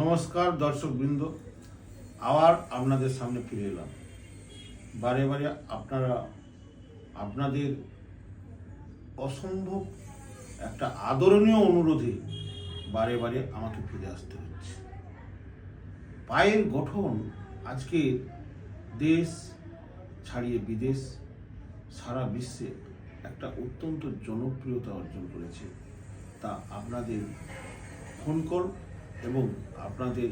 নমস্কার দর্শকবৃন্দ, আবার আপনাদের সামনে ফিরে এলাম। বারে বারে আপনারা, আপনাদের অসম্ভব একটা আদরণীয় অনুরোধে বারে বারে আমাকে ফিরে আসতে হচ্ছে। পায়ের গঠন আজকে দেশ ছাড়িয়ে বিদেশ, সারা বিশ্বে একটা অত্যন্ত জনপ্রিয়তা অর্জন করেছে। তা আপনাদের ফোন কল এবং আপনাদের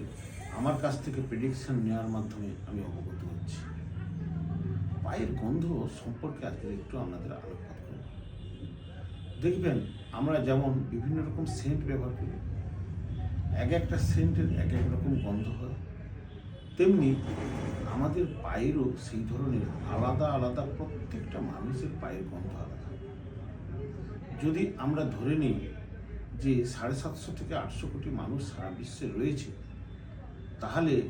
আমার কাছ থেকে প্রেডিকশন নেওয়ার মাধ্যমে আমি অবগত হচ্ছি। পায়ের গন্ধ সম্পর্কে আজকে একটু আপনাদের আলোকপাত করব। দেখবেন, আমরা যেমন বিভিন্ন রকম সেন্ট ব্যবহার করি, এক একটা সেন্টের এক এক রকম গন্ধ হয়, তেমনি আমাদের পায়েরও সেই ধরনের আলাদা আলাদা প্রত্যেকটা মানুষের পায়ের গন্ধ আলাদা। যদি আমরা ধরে নিই যে সাড়ে সাতশো থেকে আটশো কোটি মানুষ সারা বিশ্বে রয়েছে, তাহলে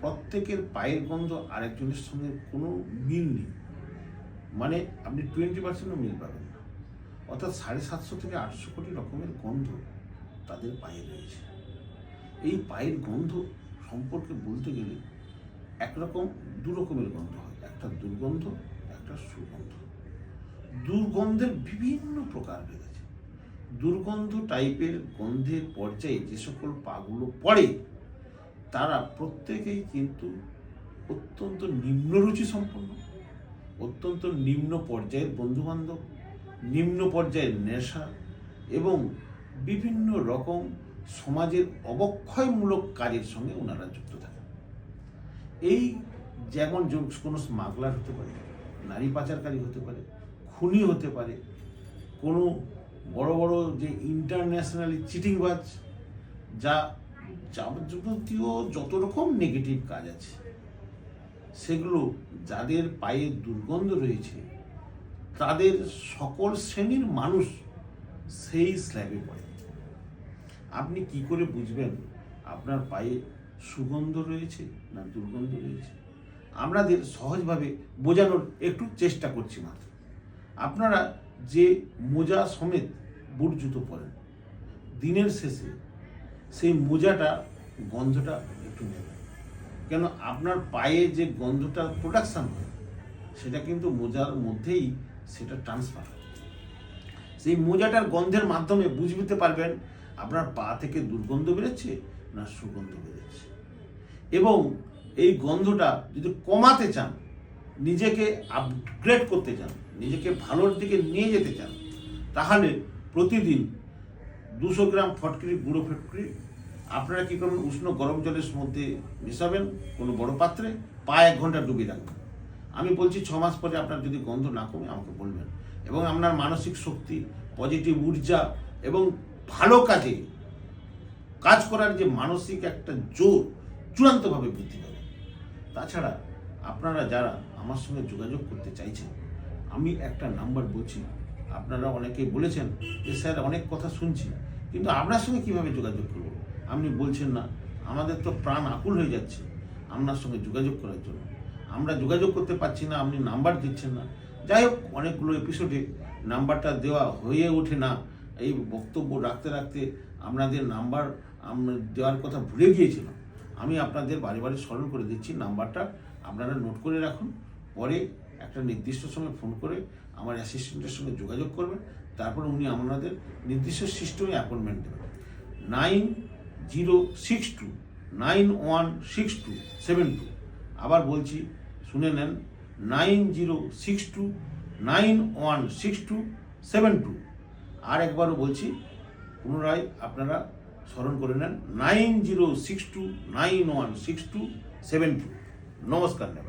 প্রত্যেকের পায়ের গন্ধ আরেকজনের সঙ্গে কোনো মিল নেই। মানে আপনি টোয়েন্টি পার্সেন্টও মিল পাবেন না। অর্থাৎ সাড়ে সাতশো থেকে আটশো কোটি রকমের গন্ধ তাদের পায়ে রয়েছে। এই পায়ের গন্ধ সম্পর্কে বলতে গেলে একরকম দু রকমের গন্ধ হয়। একটা দুর্গন্ধ, একটা সুগন্ধ। দুর্গন্ধের বিভিন্ন প্রকার রয়েছে দুর্গন্ধ টাইপের গন্ধের পর্যায়ে যে সকল পাগুলো পড়ে, তারা প্রত্যেকেই কিন্তু অত্যন্ত নিম্নরুচি সম্পন্ন। অত্যন্ত নিম্ন পর্যায়ের বন্ধুবান্ধব, নিম্ন পর্যায়ের নেশা এবং বিভিন্ন রকম সমাজের অবক্ষয়মূলক কাজের সঙ্গে ওনারা যুক্ত থাকেন। এই যেমন কোনো স্মাগলার হতে পারে, নারী পাচারকারী হতে পারে, খুনি হতে পারে, কোনো বড় বড় যে ইন্টারন্যাশনালি চিটিংবাজ যা যাবতীয় যত রকম নেগেটিভ কাজ আছে, সেগুলো যাদের পায়ে দুর্গন্ধ রয়েছে, তাদের সকল শ্রেণির মানুষ সেই স্ল্যাবে পড়ে। আপনি কি করে বুঝবেন আপনার পায়ে সুগন্ধ রয়েছে না দুর্গন্ধ রয়েছে? আপনাদের সহজভাবে বোঝানোর একটু চেষ্টা করছি মাত্র। আপনারা যে মোজা সমেত বুট জুতো পরেন দিনের শেষে সেই মোজাটা, গন্ধটা একটু নেবেন কেন আপনার পায়ে যে গন্ধটা প্রোডাকশান হয়, সেটা কিন্তু মোজার মধ্যেই সেটা ট্রান্সফার হয়। সেই মোজাটার গন্ধের মাধ্যমে বুঝতে পারবেন আপনার পা থেকে দুর্গন্ধ বেরোচ্ছে না সুগন্ধ বেরোচ্ছে। এবং এই গন্ধটা যদি কমাতে চান, নিজেকে আপগ্রেড করতে চান, নিজেকে ভালোর দিকে নিয়ে যেতে চান, তাহলে প্রতিদিন দুশো গ্রাম ফটকিরি, গুঁড়ো ফটকিরি। আপনারা কী করবেন? উষ্ণ গরম জলের মধ্যে মেশাবেন কোনো বড় পাত্রে পা এক ঘণ্টা ডুবিয়ে রাখবেন। আমি বলছি ছ মাস পরে আপনার যদি গন্ধ না কমে, আমাকে বলবেন। এবং আপনার মানসিক শক্তি পজিটিভ ঊর্জা এবং ভালো কাজে কাজ করার যে মানসিক একটা জোর চূড়ান্তভাবে বৃদ্ধি পাবে। তাছাড়া আপনারা যারা আমার সঙ্গে যোগাযোগ করতে চাইছেন, আমি একটা নাম্বার বলছি আপনারা অনেকেই বলেছেন যে, স্যার, অনেক কথা শুনছি, কিন্তু আপনার সঙ্গে কীভাবে যোগাযোগ করব? আপনি বলছেন না, আমাদের তো প্রাণ আকুল হয়ে যাচ্ছে আপনার সঙ্গে যোগাযোগ করার জন্য। আমরা যোগাযোগ করতে পারছি না, আপনি নাম্বার দিচ্ছেন না। যাই হোক, অনেকগুলো এপিসোডে নাম্বারটা দেওয়া হয়ে ওঠে না। এই বক্তব্য রাখতে রাখতে আপনাদের নাম্বার দেওয়ার কথা ভুলে গিয়েছিলাম। আমি আপনাদের বারে বারে স্মরণ করে দিচ্ছি, নাম্বারটা আপনারা নোট করে রাখুন। পরে একটা নির্দিষ্ট সময় ফোন করে আমার অ্যাসিস্ট্যান্টের সঙ্গে যোগাযোগ করবেন, তারপর উনি আপনাদের নির্দিষ্ট সিস্টেমে অ্যাপয়েন্টমেন্ট দেবেন। Nine zero six two, nine one six two seven two. আবার বলছি, শুনে নেন, nine zero six two, nine one six two seven two. আর একবারও বলছি, পুনরায় আপনারা স্মরণ করে নেন, nine zero six two, nine one six two seven two. নমস্কার নেবেন